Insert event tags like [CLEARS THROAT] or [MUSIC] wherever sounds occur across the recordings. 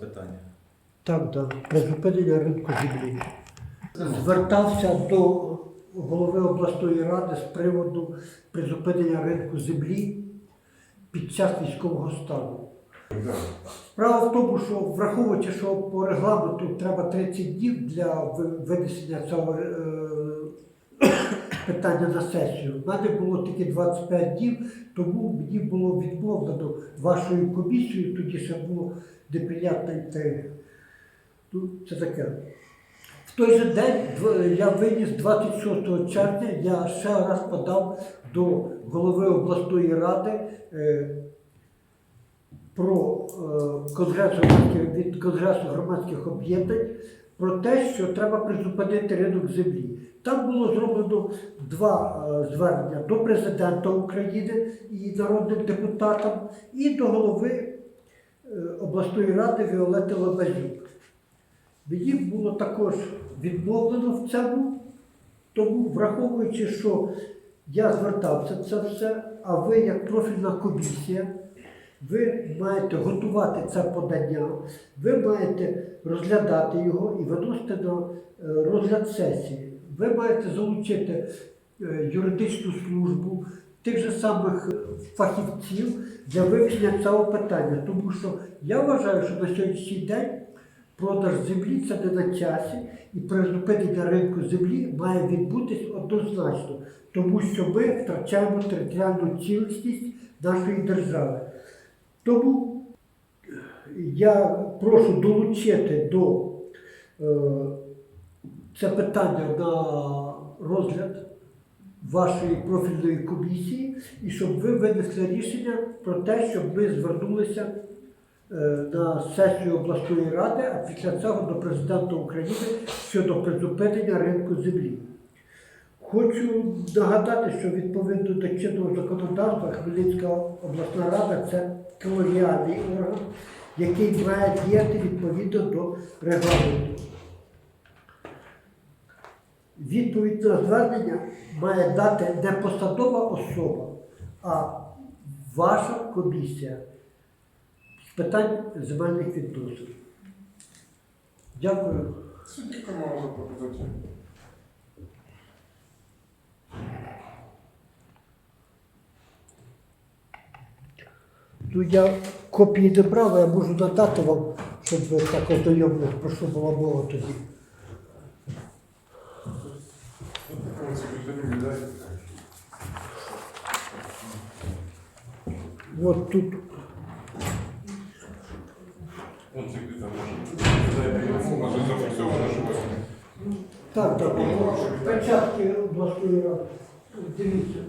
питання. Так, так, призупинення ринку землі. Звертався до голови обласної ради з приводу призупинення ринку землі під час військового стану. Справа в тому, що враховуючи, що по регламенту треба 30 днів для винесення цього е, питання на сесію. В мене було тільки 25 днів, тому мені було відмовлено вашою комісією, тоді ще було неприємне те. Ну, це таке. В той же день я виніс 26 червня, я ще раз подав до голови обласної ради е, про е, конгрес від Конгресу громадських об'єднань про те, що треба призупинити ринок землі. Там було зроблено два е, звернення до президента України і народним депутатам, і до голови е, обласної ради Віолети Лабазюк. Мені було також відмовлено в цьому, тому враховуючи, що я звертався це все, а ви, як профільна комісія, ви маєте готувати це подання, ви маєте розглядати його і виносити на е, розгляд сесії. Ви маєте залучити е, юридичну службу тих же самих фахівців для вивчення цього питання. Тому що я вважаю, що на сьогоднішній день продаж землі це не на часі, і призупинення ринку землі має відбутись однозначно, тому що ми втрачаємо територіальну цілісність нашої держави. Тому я прошу долучити до е, це питання на розгляд вашої профільної комісії, і щоб ви винесли рішення про те, щоб ми звернулися е, на сесію обласної ради, а після цього до президента України щодо призупинення ринку землі. Хочу нагадати, що відповідно до чинного законодавства Хмельницька обласна рада це колегіальний орган, який має діяти відповідно до регламенту. Відповідь на звернення має дати не посадова особа, а ваша комісія з питань земельних відносин. Дякую. Скільки мало пропозицій? Ну, я копії не брав, я можу надати вам, щоб ви так ознайомились, про що була мова тоді. От тут. Так, так. Печатки обласної ради. Дивіться.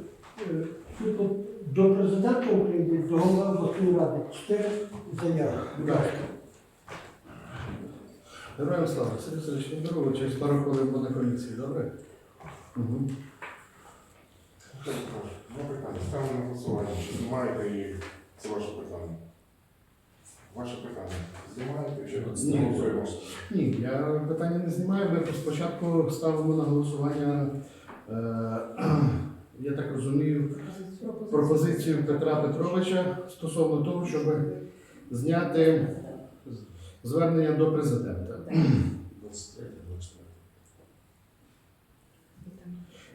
До президента України, до голови обласної ради чотири заяви. Будь ласка. Героям слава. Сергій Васильович, не беру через пару хвилин буде комісії, добре? Угу. Два питання. Ставимо на голосування. Чи знімаєте їх? Це ваше питання. Ваше питання. Знімаєте чи Ні. голосуємо? Ні, я питання не знімаю. Ми спочатку ставимо на голосування, е, я так розумію, пропозицію Петра Петровича стосовно того, щоб зняти звернення до президента. 23, 24.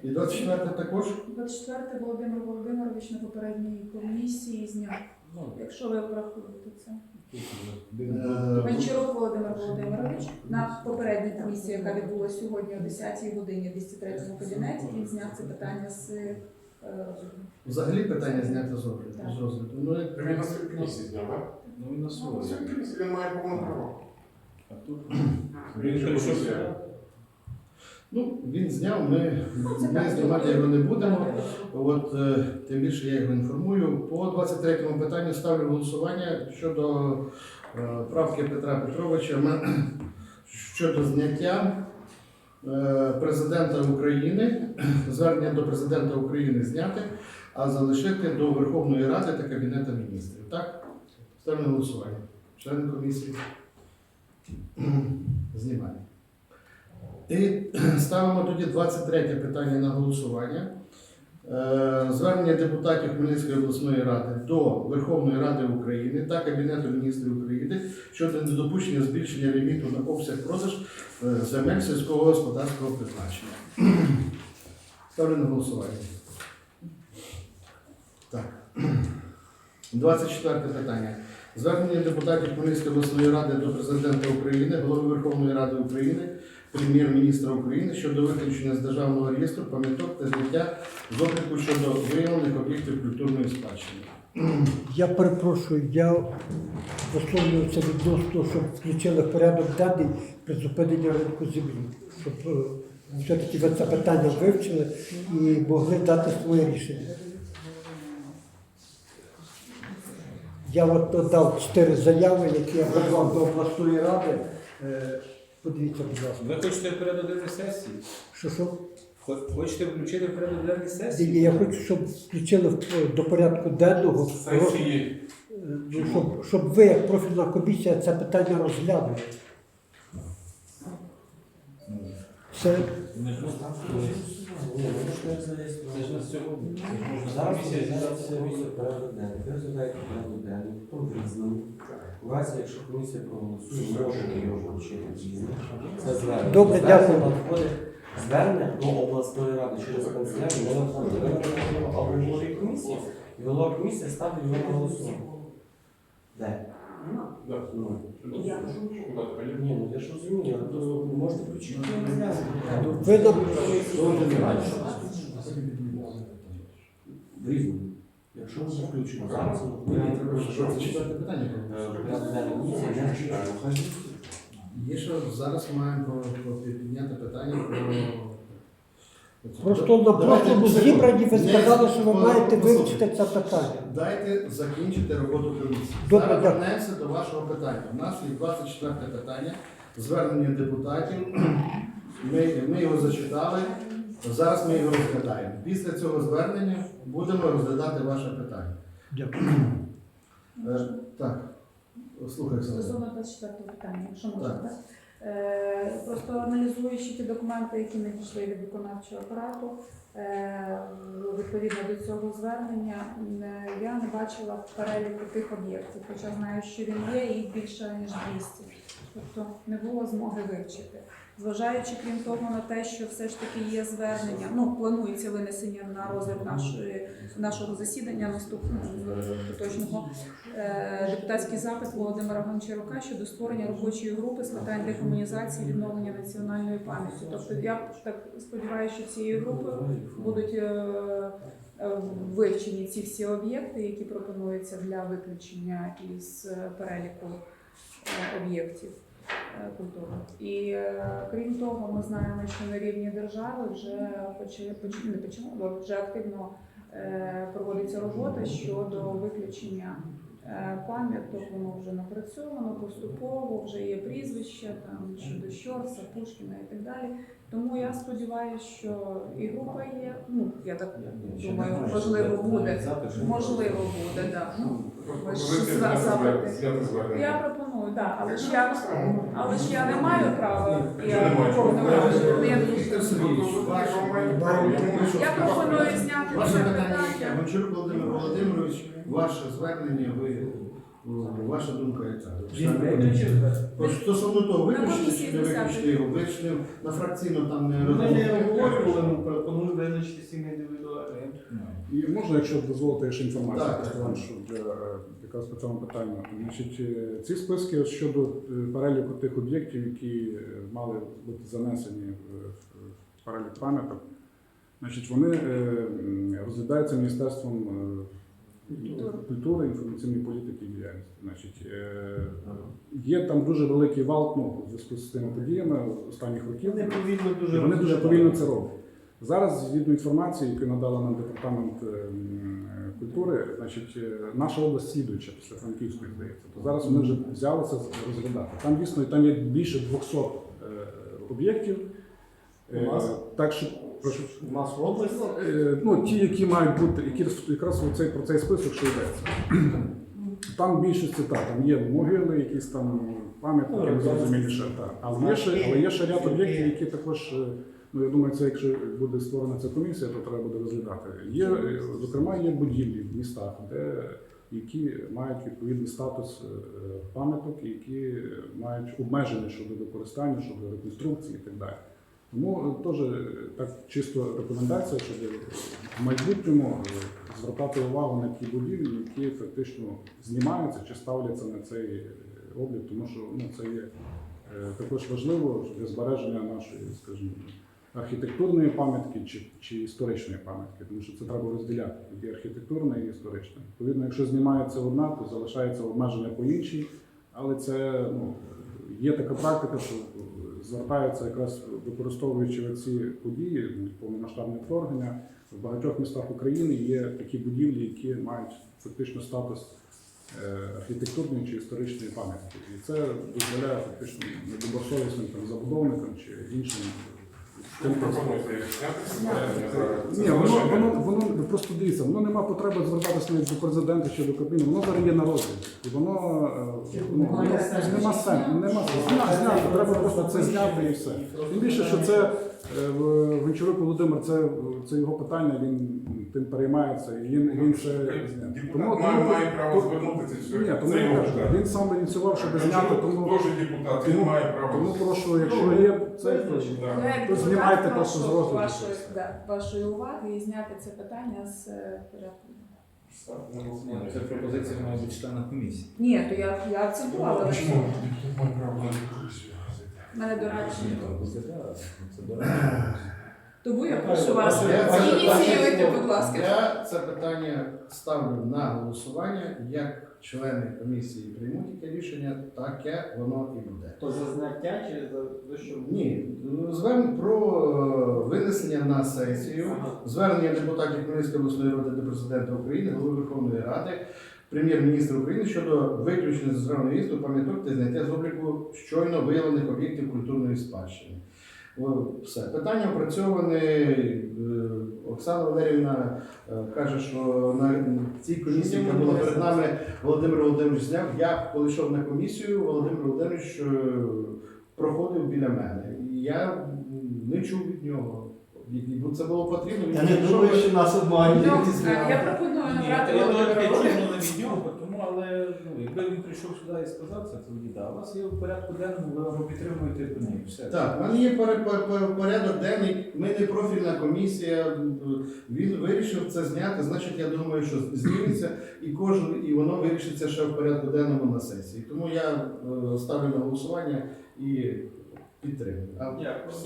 І 24 також. 24 Володимир Володимирович на попередній комісії зняв, Ну, якщо ви врахуєте це. Е, Гончарук Володимир Володимирович на попередній комісії, яка відбулася сьогодні о 10-й годині в 203 кабінеті, він зняв це питання з е, розгляду. Взагалі питання знято з розгляду. З розгляду. Ну, як Він на своїй комісії зняв, так? ну він на На своїй. своїй комісії він має повне право. А тут Він прийшов. Ну, він зняв, ми, ми знімати його не будемо. От е, тим більше я його інформую. По 23-му питанню ставлю голосування щодо е, правки Петра Петровича щодо зняття е, президента України, звернення до президента України зняти, а залишити до Верховної Ради та Кабінету міністрів. Так? Ставлю голосування. Члени комісії знімаємо. І [CLEARS THROAT] ставимо тоді 23 питання на голосування Е, Звернення депутатів Хмельницької обласної ради до Верховної Ради України та Кабінету міністрів України щодо недопущення збільшення ліміту на обсяг продаж е, земель сільського господарського призначення. [CLEARS THROAT] Ставлю на голосування. Так. [CLEARS THROAT] 24 питання. Звернення депутатів Хмельницької обласної ради до президента України, голови Верховної Ради України, прем'єр-міністра України щодо виключення з державного реєстру пам'яток та зняття з обліку щодо виявлених об'єктів культурної спадщини. Я перепрошую, я висловлююся відносно, щоб включили в порядок денний призупинення ринку землі, щоб е, все-таки ви це питання вивчили і могли дати своє рішення. Я от додав чотири заяви, які я подав до обласної ради. Е, Подивіться, будь ласка. Ви хочете в порядок сесії? Що що? Хо- Хочете включити в порядок денної сесії? Ні, Я хочу, щоб включили в- до порядку денного Сесії. Е, ну, щоб, щоб ви, як профільна комісія, це питання розглянули. Це Це ж на сьогодні. Зараз порядок денний. Ви розглядаєте порядок денний, потім в. У разі, якщо комісія проголосує, можете його включити в різне. Це звернення. Добре, Звернення дякую. надходить Звернення до обласної ради через канцелярію не надходить. Ви надаєте його комісії, і голова комісії ставить його на голосування. Де? Да. Ну, Куди ні, ну я ж розумію, але то можете включити. я не знаю. ви різному. Якщо ми включимо зараз, включаємо. Є що зараз маємо підняти питання про. просто на Давайте, прошлому зібранні ви сказали, що ви маєте вивчити це питання. Дайте закінчити роботу комісії. Добре, Зараз вернемося до вашого питання. У нас є 24 питання, звернення депутатів. [CLEARS THROAT] Ми, ми його зачитали. Зараз ми його розглядаємо. Після цього звернення будемо розглядати ваше питання. Дякую. Е, так, слухай, Оксана. Стосовно 24 питання, якщо можна, Так. так? Е, Просто аналізуючи ті документи, які надійшли від виконавчого апарату, е, відповідно до цього звернення, е, я не бачила в переліку тих об'єктів, хоча знаю, що він є, і їх більше ніж 200. Тобто не було змоги вивчити. Зважаючи крім того на те, що все ж таки є звернення, ну планується винесення на розгляд нашої нашого засідання наступного е, поточного е, депутатський запит Володимира Гончарука щодо створення робочої групи з питань декомунізації відновлення національної пам'яті. Тобто я так сподіваюся, що цією групою будуть е, е, вивчені ці всі об'єкти, які пропонуються для виключення із переліку об'єктів культури. І е, крім того, ми знаємо, що на рівні держави вже почали поч- не почали, вже активно е, проводиться робота щодо виключення е, пам'яток. Воно вже напрацьовано поступово, вже є прізвища там щодо Щорса, Пушкіна і так далі. Тому я сподіваюся, що і група є. Ну я так думаю, можливо буде. Можливо буде, да. Ну, ви ж запити. Я пропоную, так, але ж я але ж я не маю права. Я пропоную. Я- пропоную зняти Ваше питання. Гончарук Володимир Володимирович, ваше звернення, ви, ваша думка яка? Стосовно того, виключити чи не виключити його, ви на фракційно там не Ми не ми пропонуємо визначити сім індивідуально. І можна, якщо дозволите ще інформацію, Так. що для е, якраз по цьому питанню. Значить, е, ці списки щодо е, переліку тих об'єктів, які е, мали бути занесені в перелік пам'яток, значить, вони розглядаються Міністерством культури, інформаційної політики і діяльності. Значить, є там дуже великий вал ну, в зв'язку з тими подіями останніх років. Вони повільно дуже вони дуже повільно це роблять. Зараз, згідно інформації, яку надала нам департамент е, м, культури, значить, е, наша область слідуюча після Франківської, здається. То зараз вони вже взялися розглядати. Там дійсно там є більше 200 е, об'єктів. Е, У нас? Так що прошу. У нас в області Е, ну, ті, які мають бути, які якраз у цей, про цей список, що йдеться. Там більшості так, там є могили, якісь там пам'ятники, Ну. Так. Але є ще, але є ще ряд об'єктів, які також е, Ну, я думаю, це якщо буде створена ця комісія, то треба буде розглядати. Є, е, зокрема, є будівлі в містах, де які мають відповідний статус е, пам'яток, які мають обмеження щодо використання, щодо реконструкції і так далі. Тому е, теж так чисто рекомендація, щоб в майбутньому звертати увагу на ті будівлі, які фактично знімаються чи ставляться на цей облік, тому що ну, це є також важливо для збереження нашої, скажімо, архітектурної пам'ятки чи, чи історичної пам'ятки, тому що це треба розділяти. Є архітектурна і історична. Відповідно, якщо знімається одна, то залишається обмеження по іншій, але це ну, є така практика, що звертаються якраз використовуючи ці події, повномасштабне вторгнення. В багатьох містах України є такі будівлі, які мають фактично статус е, архітектурної чи історичної пам'ятки. І це дозволяє фактично недобросовісним забудовникам чи іншим. Зняти? Ні, воно, воно, воно просто дивіться, воно нема потреби звертатися навіть до президента чи до Кабміну, воно зараз є на розгляді. І воно е, ну, воно нема сенсу. Нема сенсу. Зня- Зняти, треба просто це зняти і все. Тим більше, що це е, в- Гончарук Володимир, це, це його питання, він тим переймається, і він, він це зняв. Депутат має, має право звернутися. Ні, тому Це я його кажу, питання. він сам ініціював, щоб зняти, тому, Теж депутат, він тому- має право. тому прошу, якщо є це. Я як То знімайте просто з розгляду. вашої, да, вашої уваги і зняти це питання з е, порядку. Ні, ну, Це пропозиція має бути члена комісії. Ні, то я, я акцентувала. Ну, Чому? Депутат має право на дискусію. У мене дорадчі. Це. Тому я прошу вас Я ініціюйте, будь ласка. Я це питання ставлю на голосування. Як члени комісії приймуть яке рішення, таке воно і буде. То за зняття чи за, за що? Ні, звернення про е, винесення на сесію, звернення депутатів Хмельницької обласної ради до президента України, голови Верховної Ради, прем'єр-міністра України щодо виключення з державного реєстру пам'яток та зняття з обліку щойно виявлених об'єктів культурної спадщини. О, Все. Питання опрацьоване. Оксана Валерівна е, каже, що на цій комісії, яка була перед нами, Володимир Володимирович зняв. Я коли йшов на комісію, Володимир Володимирович е, проходив біля мене. Я не чув від нього. Бо це було потрібно. Я не думаю, що нас обманюють. Я пропоную набрати я Володимира тільки Володимировича. не від нього, тому, але ну, якби він прийшов сюди і сказав це, тоді да. У вас є в порядку денному, ви його підтримуєте, то ні, все. Так, в мене є пе- порядок денний. Ми не профільна комісія. Він вирішив це зняти. Значить, я думаю, що зміниться і кожен, і воно вирішиться ще в порядку денному на сесії. Тому я е, ставлю на голосування і підтримую. А,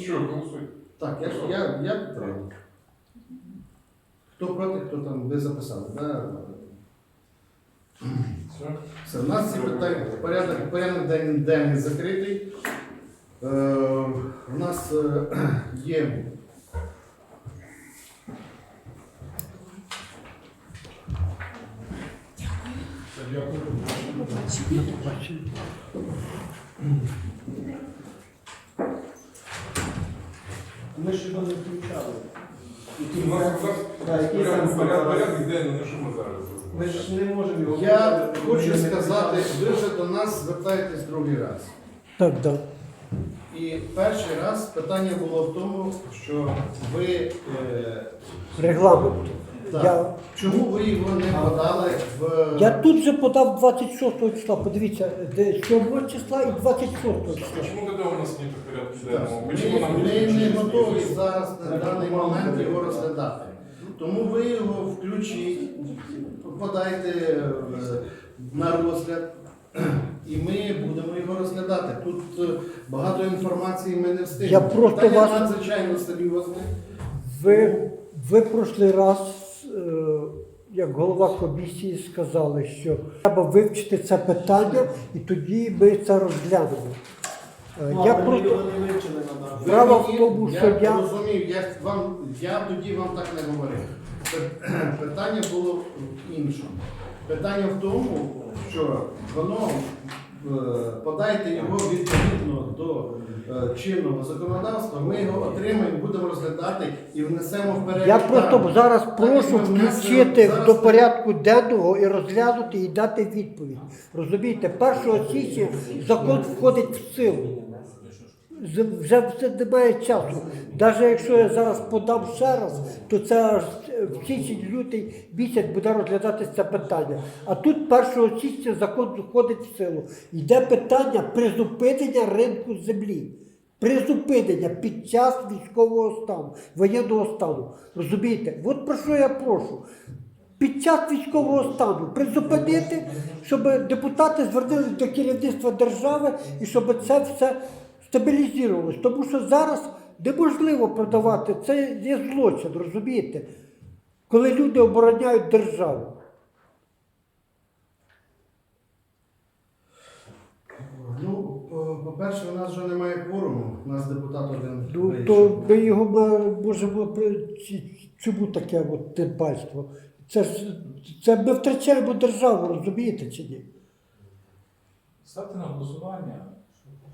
Що, голосуйте. Так, я, ж- я, я підтримую. Хто проти, хто там ви записали, да? Все. Все, у нас ці питання, порядок, порядок денний, денний закритий. Е, у нас е, є Дякую. Ми ж його не включали. У нас Так, який порядок там порядок- зараз? порядок денний, ну що ми зараз Ми зробимо? ж не можемо його Я включати, хочу не сказати, ви вже до нас звертаєтесь другий раз. Так, так. І перший раз питання було в тому, що ви е, Регламент. Так, Я, чому ви його не подали в я тут же подав 26 числа, подивіться, де 7 числа і 26 числа. Чому тоді у нас нет порядку Так, денного? Ми, нам ми не готові зараз на даний момент його розглядати. Тому ви його включіть, подайте е, на розгляд, і ми будемо його розглядати. Тут е, багато інформації ми не встигнемо. Я просто Питання вас- надзвичайно серйозне. Ви, ви прошлий раз, як голова комісії, сказали, що треба вивчити це питання, і тоді ми це розглянемо. Е, Ну, Я але ми просто його не вивчили на даний. Справа в тому, що я- розумів, я вам я тоді вам так не говорив. Пи- [CLEARS THROAT] Питання було в іншому. Питання в тому, що воно е, подайте його відповідно е, чинного законодавства. Ми його отримаємо, будемо розглядати і внесемо в перелік. Я просто зараз прошу включити до порядку денного і розглянути і дати відповідь. Розумієте, 1 січня закон входить в силу. вже все немає часу. Навіть якщо я зараз подам ще раз, то це аж в січень-лютий місяць буде розглядатися це питання. А тут 1 січня закон входить в силу. Йде питання призупинення ринку землі. Призупинення під час військового стану, воєнного стану. Розумієте? От про що я прошу. Під час військового стану призупинити, щоб депутати звернулися до керівництва держави і щоб це все стабілізувалось. Тому що зараз неможливо продавати, це є злочин, розумієте? Коли люди обороняють державу. Ну, по- по-перше, у нас вже немає кворуму, у нас депутат один. Ну, вийшов. то ми його ма- можемо. при- чи- Чому таке от тимпальство? Це ж це ми втрачаємо державу, розумієте чи ні? Ставте на голосування.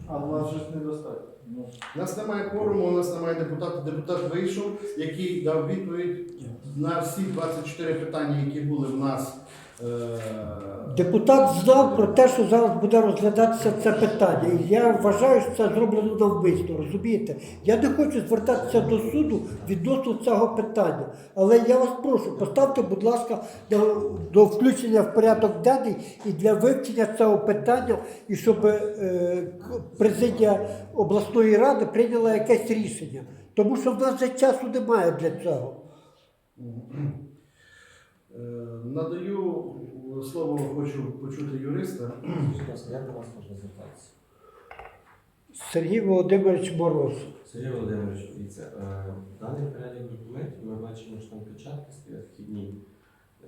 А в нас же ж недостатньо. Ну, У нас немає кворуму, у нас немає депутата. Депутат вийшов, який дав відповідь на всі 24 питання, які були в нас. Е- Депутат знав про те, що зараз буде розглядатися це питання. І я вважаю, що це зроблено навмисно, розумієте? Я не хочу звертатися до суду відносно цього питання. Але я вас прошу, поставте, будь ласка, до, до включення в порядок денний і для вивчення цього питання, і щоб е, президія обласної ради прийняла якесь рішення. Тому що в нас вже часу немає для цього. Е, Надаю слово, хочу почути юриста. Як до вас можна звертатися? Сергій Володимирович Мороз. Сергій Володимирович, дивіться, е, даний перелік документів ми бачимо, що там печатки стоять вхідні.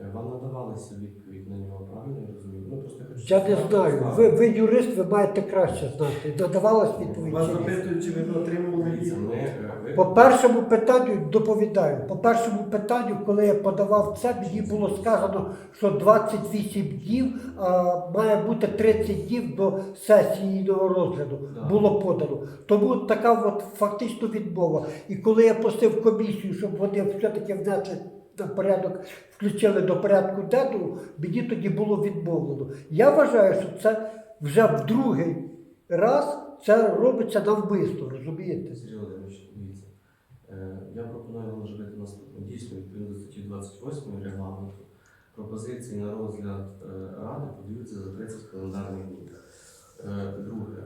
Е, Вам надавалася відповідь на нього, правильно я розумію? Ну, просто я хочу Я не знаю. Ви, ви юрист, ви маєте краще знати. Надавалась відповідь. Вас чи ні? запитують, чи ви Дивіться, відповідь. ми, е, ви- По першому питанню доповідаю. По першому питанню, коли я подавав це, мені було сказано, що 28 днів а, має бути 30 днів до сесійного розгляду. Да. Було подано. Тому така от фактично відмова. І коли я просив комісію, щоб вони все-таки внесли порядок, включили до порядку денного, мені тоді було відмовлено. Я вважаю, що це вже в другий раз це робиться навмисно, розумієте? Сергій Володимирович, дивіться. Е, Я пропоную вам зробити наступне. Дійсно, відповідно до статті 28 регламенту, пропозиції на розгляд е, ради подаються за 30 календарних днів. Е, Друге,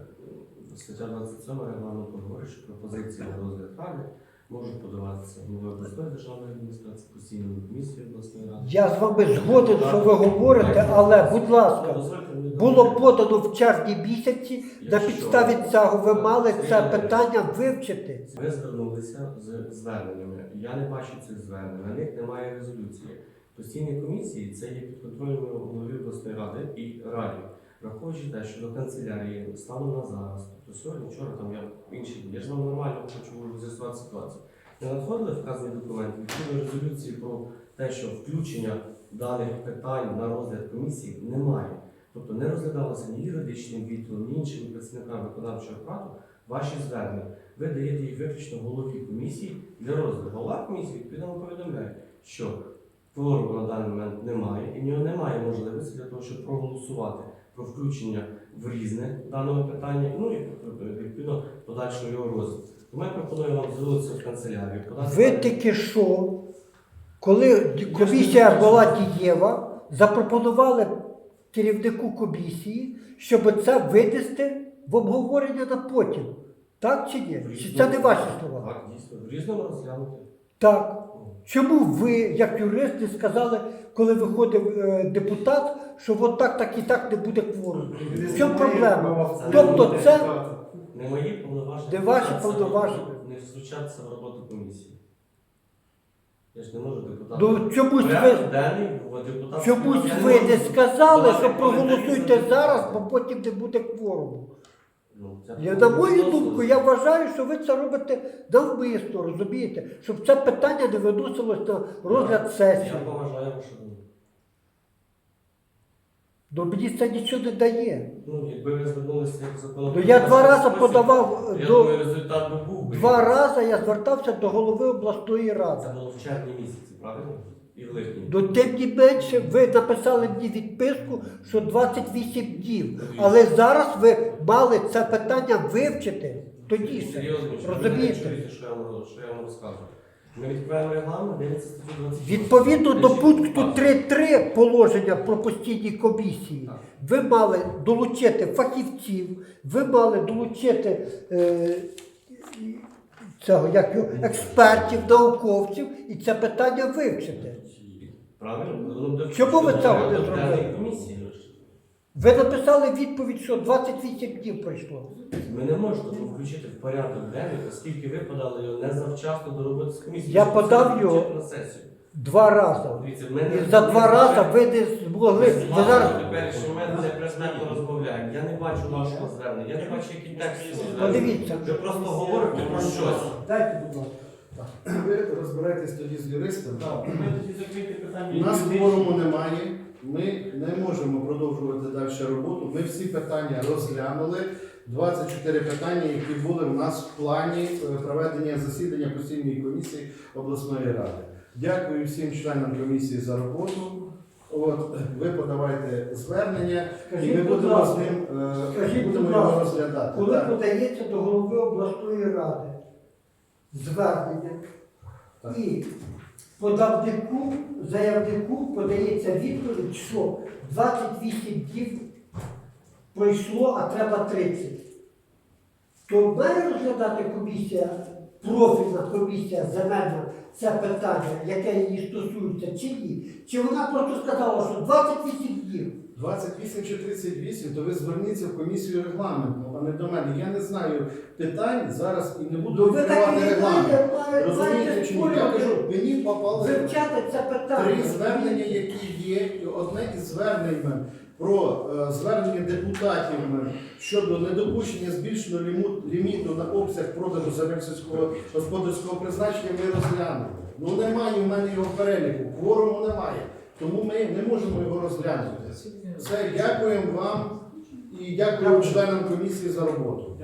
стаття 27 регламенту говорить, що пропозиції на розгляд ради можуть подаватися головою обласної державної адміністрації, постійної комісії обласної ради. Я з вами згоден, що ви говорите, але, будь ласка, Дозвольте мені було подано в червні місяці, на Якщо- підставі цього ви мали це питання вивчити. Ви звернулися з зверненнями. Я не бачу цих звернень, на них немає резолюції. Постійні комісії це є підконтрольними голові обласної ради і раді. Враховуючи те, що до канцелярії станом на зараз, тобто сьогодні, вчора там я інші дні, я ж вам нормально хочу з'ясувати ситуацію. Не надходили вказані документи, відповідно резолюції про те, що включення даних питань на розгляд комісії немає. Тобто не розглядалося ні юридичним відділом, ні іншими працівниками виконавчого апарату ваші звернення. Ви даєте їх виключно голові комісії для розгляду. Голова комісії відповідно повідомляє, що кворуму на даний момент немає, і в нього немає можливості для того, щоб проголосувати про включення в різне даного питання, ну і відповідно подальшого його розвитку. Тому я пропоную вам звернутися в канцелярію. подати Ви тільки що, коли комісія була дієва, запропонували керівнику комісії, щоб це винести в обговорення на потім. Так чи ні? Чи це не ваші слова? Так, дійсно, в різному розглянути. Так. Чому ви, як юрист, не сказали, коли виходив е, депутат, що от так, так і так не буде кворуму? В чому проблема? Тобто це Не мої повноваження. Не ваші втручатися в повноваження. Не втручатися в роботу комісії. Я ж не можу депутата. ну, чомусь ви, Порядок денний, о, депутат. чомусь Я ви можу не сказали, давати що проголосуйте коментарі. зараз, бо потім не буде кворуму. Ну, це Я, на мою думку, я вважаю, що ви це робите навмисно, розумієте, щоб це питання не виносилось на розгляд сесії. Я поважаю вашу думку. Ну мені це нічого не дає. Ну, якби ви звернулися як. Ну я два рази подавав Я до думаю, результат би був би. два рази я звертався до голови обласної ради. Це було в червні місяці, правильно? До тим не менше, ви написали мені відписку, що 28 днів. Але зараз ви мали це питання вивчити тоді ще. Розумієте? що я вам, що я вам розказую. Ми відкриваємо регламент, дивиться статтю 28. Відповідно до пункту 3.3 положення про постійні комісії, ви мали долучити фахівців, ви мали долучити е, цього, як експертів, науковців і це питання вивчити. Правильно? Чому ви цього до не зробили? Ви написали відповідь, що 28 днів пройшло. Ми не можемо включити в порядок денний, оскільки ви подали його не завчасно до роботи з комісією. Я подав його. на сесію. Два рази. Дивіться, в мене І за два рази ви не змогли. Ви зараз тепер, що ми не предметно розмовляємо. Я не бачу вашого звернення, я не бачу, який текст звернення. подивіться. Ви просто говорите про щось. Дайте, будь ласка. Ви розбираєтесь тоді з юристом. У нас форуму немає. Ми не можемо продовжувати далі роботу. Ми всі питання розглянули. 24 питання, які були в нас в плані е, проведення засідання постійної комісії обласної ради. Дякую всім членам комісії за роботу. От ви подавайте звернення, і ми будь будемо з ним е, скажіть, будемо будь його ласка, розглядати. коли Так. подається до голови обласної ради звернення Так. і подавнику, заявнику подається відповідь, що 28 днів пройшло, а треба 30. То має розглядати комісія, профільна комісія земельна це питання, яке її стосується, чи ні? Чи вона просто сказала, що 28 днів? 28 чи 38, то ви зверніться в комісію регламентну, а не до мене. Я не знаю питань зараз і не буду ви так відкривати не регламент. маєте Розумієте чи ні? Я спорювати. кажу, мені попали Вивчати це питання. три звернення, які є. І одне із звернень про е, звернення депутатів щодо недопущення збільшеного ліміту на обсяг продажу земель сільського господарського призначення ми розглянули. Ну немає в мене його переліку, кворуму немає. Тому ми не можемо його розглянути. Все, дякуємо вам і дякую членам комісії за роботу.